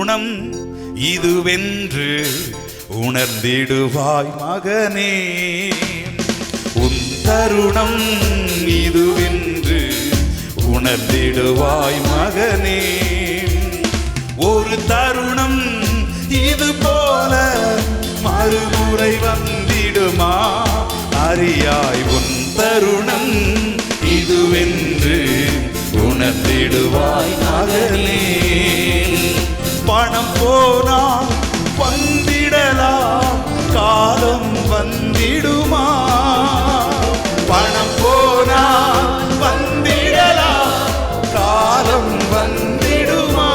குணம் இதுவென்று உணர்ந்திடுவாய் மகனே. உன் தருணம் இதுவென்று உணர்ந்திடுவாய் மகனே. ஒரு தருணம் இது போல மறுமுறை வந்திடுமா? அறியாய் உன் தருணம் இதுவென்று உணர்ந்திடுவாய் மகனே. பணம் போனால் வந்திடலாம். காலம் வந்திடுமா? பணம் போனால் வந்திடலாம். காலம் வந்திடுமா?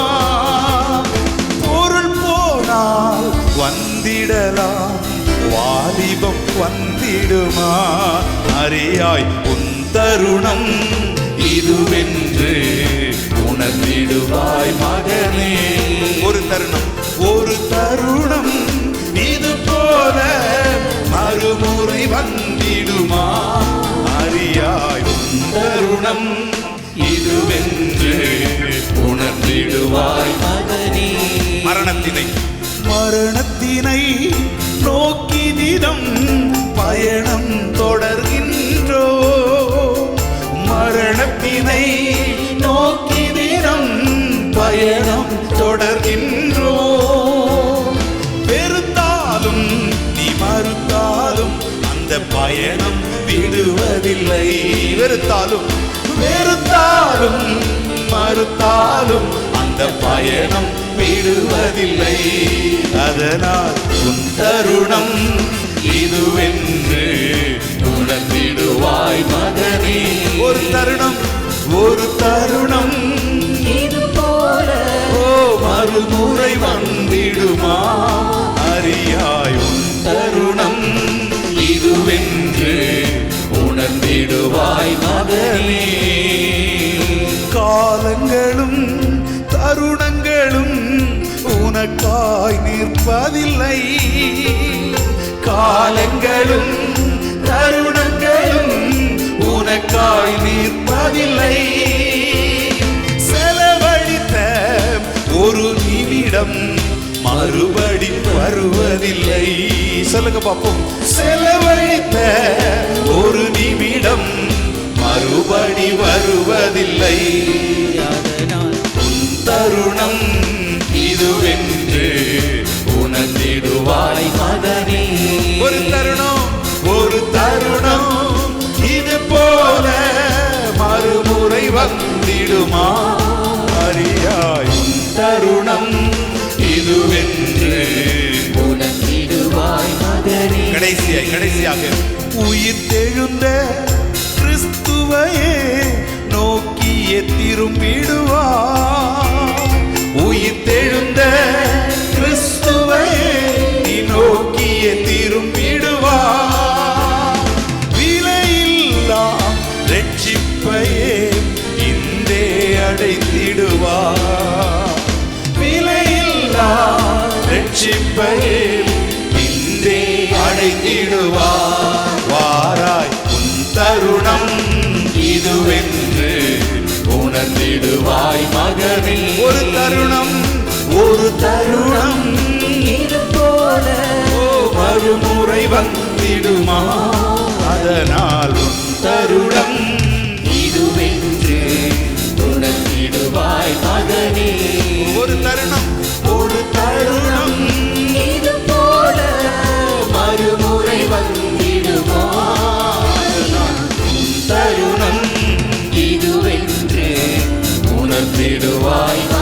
பொருள் போனால் வந்திடலாம். வாலிபம் வந்திடுமா? அறியாய் உன் தருணம் இதுவே. போல மறுமுறை வந்திடுமா? அறியாய் தருணம் இதுவென்று உணர்ந்திடுவாய். மகனே மரணத்தினை. மரணத்தினை நோக்கி தினம் பயணம் தொடர்கின்றோ? மரணத்தினை நோக்கி தினம் பயணம் தொடர்கின்ற? அந்த பயணம் விடுவதில்லை. வெறுத்தாலும் வெறுத்தாலும் மறுத்தாலும் அந்த பயணம் விடுவதில்லை. அதனால் உன் தருணம் இதுவென்று உணர்ந்திடுவாய் மகனே. ஒரு தருணம் ஒரு தருணம். இது போல ஓ மறுமுறை வந்திடுமா? உணர்ந்திடுவாய் மகனே காலங்களும் தருணங்களும் உனக்காய் நிற்பதில்லை. காலங்களும் தருணங்களும் உனக்காய் நிற்பதில்லை. செலவழித்த ஒரு நிமிடம் மறுபடி வருவதில்லை. சொல்லுங்க பாப்போம். செலவழித்த ஒரு நிமிடம் மறுபடி வருவதில்லை. உன் தருணம் இதுவென்று உணர்ந்திடுவாய் மதனே ஒரு தருணம் ஒரு தருணம் இது போல மறுமுறை வந்திடுமா? கடைசியாய் கடைசியாக. உயிர் தெழுந்த கிறிஸ்துவையே நோக்கிய திரும்பிடுவா உயிர் தெழுந்த கிறிஸ்துவையே நீ நோக்கிய திரும்பிடுவா விலையில்லா ரட்சிப்பையே இந்தே அடைத்திடுவா விலையில்லா ரட்சிப்பையே தருணம் இதுவென்று உணர்ந்திடுவாய் மகனே. ஒரு தருணம். ஒரு தருணம் இது போல ஓ மறுமுறை வந்திடுமா? அதனால் உன் விடுவாய்